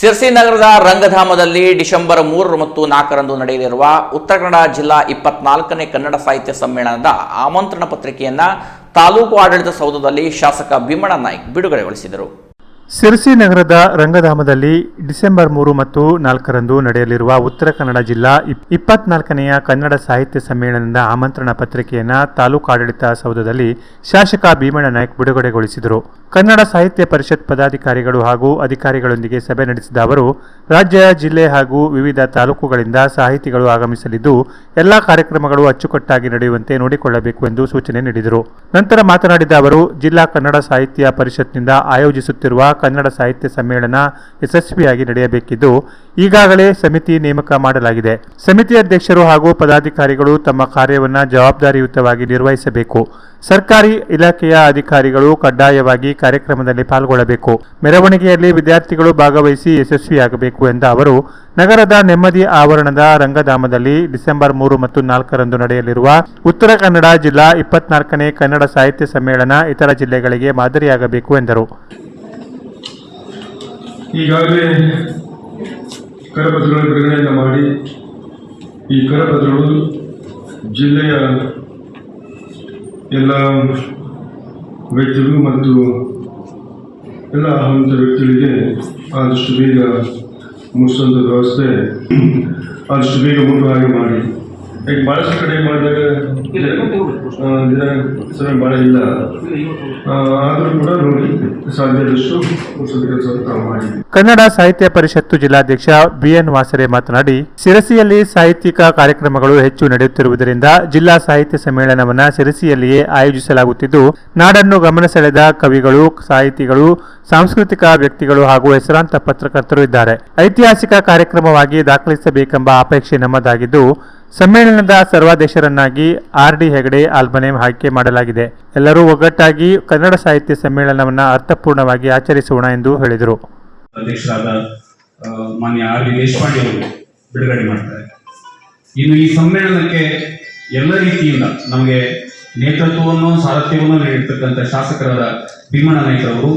ಸಿರ್ಸಿ ನಗರದ ರಂಗಧಾಮದಲ್ಲಿ ಡಿಸೆಂಬರ್ ಮೂರು ಮತ್ತು ನಾಲ್ಕರಂದು ನಡೆಯಲಿರುವ ಉತ್ತರ ಕನ್ನಡ ಜಿಲ್ಲಾ ಇಪ್ಪತ್ನಾಲ್ಕನೇ ಕನ್ನಡ ಸಾಹಿತ್ಯ ಸಮ್ಮೇಳನದ ಆಮಂತ್ರಣ ಪತ್ರಿಕೆಯನ್ನು ತಾಲೂಕು ಆಡಳಿತ ಸೌಧದಲ್ಲಿ ಶಾಸಕ ಭೀಮಣ್ಣ ನಾಯ್ಕ್ ಬಿಡುಗಡೆಗೊಳಿಸಿದರು. ಸಿರಸಿ ನಗರದ ರಂಗಧಾಮದಲ್ಲಿ ಡಿಸೆಂಬರ್ ಮೂರು ಮತ್ತು ನಾಲ್ಕರಂದು ನಡೆಯಲಿರುವ ಉತ್ತರ ಕನ್ನಡ ಜಿಲ್ಲಾ ಇಪ್- ಇಪ್ಪತ್ನಾಲ್ಕನೆಯ ಕನ್ನಡ ಸಾಹಿತ್ಯ ಸಮ್ಮೇಳನದ ಆಮಂತ್ರಣ ಪತ್ರಿಕೆಯನ್ನು ತಾಲೂಕಾಡಳಿತ ಸೌಧದಲ್ಲಿ ಶಾಸಕ ಭೀಮಣ್ಣ ನಾಯ್ಕ್ ಬಿಡುಗಡೆಗೊಳಿಸಿದರು. ಕನ್ನಡ ಸಾಹಿತ್ಯ ಪರಿಷತ್ ಪದಾಧಿಕಾರಿಗಳು ಹಾಗೂ ಅಧಿಕಾರಿಗಳೊಂದಿಗೆ ಸಭೆ ನಡೆಸಿದ ಅವರು, ರಾಜ್ಯ, ಜಿಲ್ಲೆ ಹಾಗೂ ವಿವಿಧ ತಾಲೂಕುಗಳಿಂದ ಸಾಹಿತಿಗಳು ಆಗಮಿಸಲಿದ್ದು, ಎಲ್ಲಾ ಕಾರ್ಯಕ್ರಮಗಳು ಅಚ್ಚುಕಟ್ಟಾಗಿ ನಡೆಯುವಂತೆ ನೋಡಿಕೊಳ್ಳಬೇಕು ಎಂದು ಸೂಚನೆ ನೀಡಿದರು. ನಂತರ ಮಾತನಾಡಿದ ಅವರು, ಜಿಲ್ಲಾ ಕನ್ನಡ ಸಾಹಿತ್ಯ ಪರಿಷತ್ನಿಂದ ಆಯೋಜಿಸುತ್ತಿರುವ ಕನ್ನಡ ಸಾಹಿತ್ಯ ಸಮ್ಮೇಳನ ಯಶಸ್ವಿಯಾಗಿ ನಡೆಯಬೇಕಿದ್ದು ಈಗಾಗಲೇ ಸಮಿತಿ ನೇಮಕ ಮಾಡಲಾಗಿದೆ. ಸಮಿತಿ ಅಧ್ಯಕ್ಷರು ಹಾಗೂ ಪದಾಧಿಕಾರಿಗಳು ತಮ್ಮ ಕಾರ್ಯವನ್ನು ಜವಾಬ್ದಾರಿಯುತವಾಗಿ ನಿರ್ವಹಿಸಬೇಕು. ಸರ್ಕಾರಿ ಇಲಾಖೆಯ ಅಧಿಕಾರಿಗಳು ಕಡ್ಡಾಯವಾಗಿ ಕಾರ್ಯಕ್ರಮದಲ್ಲಿ ಪಾಲ್ಗೊಳ್ಳಬೇಕು. ಮೆರವಣಿಗೆಯಲ್ಲಿ ವಿದ್ಯಾರ್ಥಿಗಳು ಭಾಗವಹಿಸಿ ಯಶಸ್ವಿಯಾಗಬೇಕು ಎಂದ ಅವರು, ನಗರದ ನೆಮ್ಮದಿ ಆವರಣದ ರಂಗಧಾಮದಲ್ಲಿ ಡಿಸೆಂಬರ್ ಮೂರು ಮತ್ತು ನಾಲ್ಕರಂದು ನಡೆಯಲಿರುವ ಉತ್ತರ ಕನ್ನಡ ಜಿಲ್ಲಾ ಇಪ್ಪತ್ನಾಲ್ಕನೇ ಕನ್ನಡ ಸಾಹಿತ್ಯ ಸಮ್ಮೇಳನ ಇತರ ಜಿಲ್ಲೆಗಳಿಗೆ ಮಾದರಿಯಾಗಬೇಕು ಎಂದರು. ಈಗಾಗಲೇ ಕರಪತ್ರಗಳ ಬಿಡುಗಡೆಯನ್ನು ಮಾಡಿ ಈ ಕರಪತ್ರಗಳು ಜಿಲ್ಲೆಯ ಎಲ್ಲ ವ್ಯಕ್ತಿಗಳು ಮತ್ತು ಎಲ್ಲ ಹಂತ ವ್ಯಕ್ತಿಗಳಿಗೆ ಆದಷ್ಟು ಬೇಗ ಮುಗಿಸುವಂಥ ವ್ಯವಸ್ಥೆ ಆದಷ್ಟು ಬೇಗ ಮುಟ್ಟುವ ಹಾಗೆ ಮಾಡಿ. ಈಗ ಭಾಳಷ್ಟು ಕಡೆ ಮಾಡಿದಾಗ ದಿನ ಸಮಯ ಭಾಳ ಇಲ್ಲ. ಆದರೂ ಕೂಡ ನೋಡಿ ಸಾಧ್ಯದಷ್ಟು ಕೆಲಸ ಕನ್ನಡ ಸಾಹಿತ್ಯ ಪರಿಷತ್ತು ಜಿಲ್ಲಾಧ್ಯಕ್ಷ ಬಿಎನ್ ವಾಸರೆ ಮಾತನಾಡಿ ಸಿರಸಿಯಲ್ಲಿ ಸಾಹಿತ್ಯಿಕ ಕಾರ್ಯಕ್ರಮಗಳು ಹೆಚ್ಚು ನಡೆಯುತ್ತಿರುವುದರಿಂದ ಜಿಲ್ಲಾ ಸಾಹಿತ್ಯ ಸಮ್ಮೇಳನವನ್ನು ಸಿರಸಿಯಲ್ಲಿಯೇ ಆಯೋಜಿಸಲಾಗುತ್ತಿದ್ದು ನಾಡನ್ನು ಗಮನ ಸೆಳೆದ ಕವಿಗಳು ಸಾಹಿತಿಗಳು ಸಾಂಸ್ಕೃತಿಕ ವ್ಯಕ್ತಿಗಳು ಹಾಗೂ ಹೆಸರಾಂತ ಪತ್ರಕರ್ತರು ಇದ್ದಾರೆ. ಐತಿಹಾಸಿಕ ಕಾರ್ಯಕ್ರಮವಾಗಿ ದಾಖಲಿಸಬೇಕೆಂಬ ಅಪೇಕ್ಷೆ ನಮ್ಮದಾಗಿದ್ದು ಸಮ್ಮೇಳನದ ಸರ್ವಾಧ್ಯಕ್ಷರನ್ನಾಗಿ ಆರ್ ಡಿ ಹೆಗಡೆ ಆಲ್ಬನೆ ಆಯ್ಕೆ ಮಾಡಲಾಗಿದೆ. ಎಲ್ಲರೂ ಒಗ್ಗಟ್ಟಾಗಿ ಕನ್ನಡ ಸಾಹಿತ್ಯ ಸಮ್ಮೇಳನವನ್ನು ಅರ್ಥಪೂರ್ಣವಾಗಿ ಆಚರಿಸೋಣ ಎಂದು ಹೇಳಿದರು. ಅಧ್ಯಕ್ಷರಾದ ಮಾನ್ಯ ಆರ್ ಅವರು ಬಿಡುಗಡೆ ಮಾಡ್ತಾರೆ. ಇನ್ನು ಈ ಸಮ್ಮೇಳನಕ್ಕೆ ಎಲ್ಲ ರೀತಿಯಿಂದ ನಮಗೆ ನೇತೃತ್ವವನ್ನು, ಸಾರಥ್ಯವನ್ನು ನೀಡಿರ್ತಕ್ಕಂಥ ಶಾಸಕರಾದ ಭೀಮಣ್ಣ ನಾಯ್ಕರವರು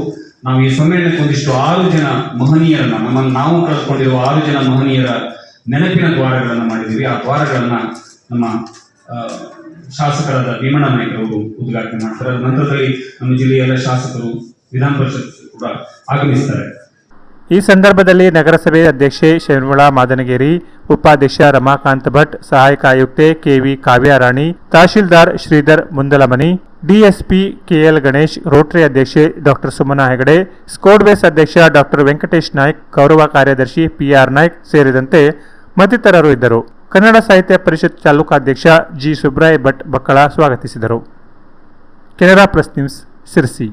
ನಾವು ಈ ಸಮ್ಮೇಳನಕ್ಕೆ ಒಂದಿಷ್ಟು ಆರು ಜನ ಮಹನೀಯರನ್ನ, ನಮ್ಮನ್ನು ನಾವು ಕಳೆದುಕೊಂಡಿರುವ ಆರು ಜನ ಮಹನೀಯರ ನೆನಪಿನ ದ್ವಾರಗಳನ್ನು ಮಾಡಿದ್ದೀವಿ. ಆ ದ್ವಾರಗಳನ್ನ ನಮ್ಮ ಶಾಸಕರಾದ ಭೀಮಣ್ಣ ನಾಯ್ಕರವರು ಉದ್ಘಾಟನೆ ಮಾಡ್ತಾರೆ. ನಂತರದಲ್ಲಿ ನಮ್ಮ ಜಿಲ್ಲೆಯ ಎಲ್ಲ ಶಾಸಕರು, ವಿಧಾನ ಪರಿಷತ್ ಕೂಡ ಆಗಮಿಸ್ತಾರೆ. ಈ ಸಂದರ್ಭದಲ್ಲಿ ನಗರಸಭೆ ಅಧ್ಯಕ್ಷೆ ಶರ್ಮಿಳಾ ಮಾದನಗೇರಿ, ಉಪಾಧ್ಯಕ್ಷ ರಮಾಕಾಂತ್ ಭಟ್, ಸಹಾಯಕ ಆಯುಕ್ತೆ KV Kavyarani, tahsildar Shridhar Mundalamani, DSP KL Ganesh, Rotary ಅಧ್ಯಕ್ಷೆ ಡಾಕ್ಟರ್ ಸುಮನಾ ಹೆಗಡೆ ಸ್ಕೋಡ್ವೇಸ್ ಅಧ್ಯಕ್ಷ ಡಾಕ್ಟರ್ ವೆಂಕಟೇಶ್ ನಾಯ್ಕ್, ಗೌರವ ಕಾರ್ಯದರ್ಶಿ ಪಿಆರ್ ನಾಯ್ಕ್ ಸೇರಿದಂತೆ ಮತ್ತಿತರರು ಇದ್ದರು. ಕನ್ನಡ ಸಾಹಿತ್ಯ ಪರಿಷತ್ ತಾಲೂಕಾಧ್ಯಕ್ಷ ಜಿ ಸುಬ್ರಾಯ್ ಭಟ್ ಬಕ್ಕಳ ಸ್ವಾಗತಿಸಿದರು. Canara press news Sirsi.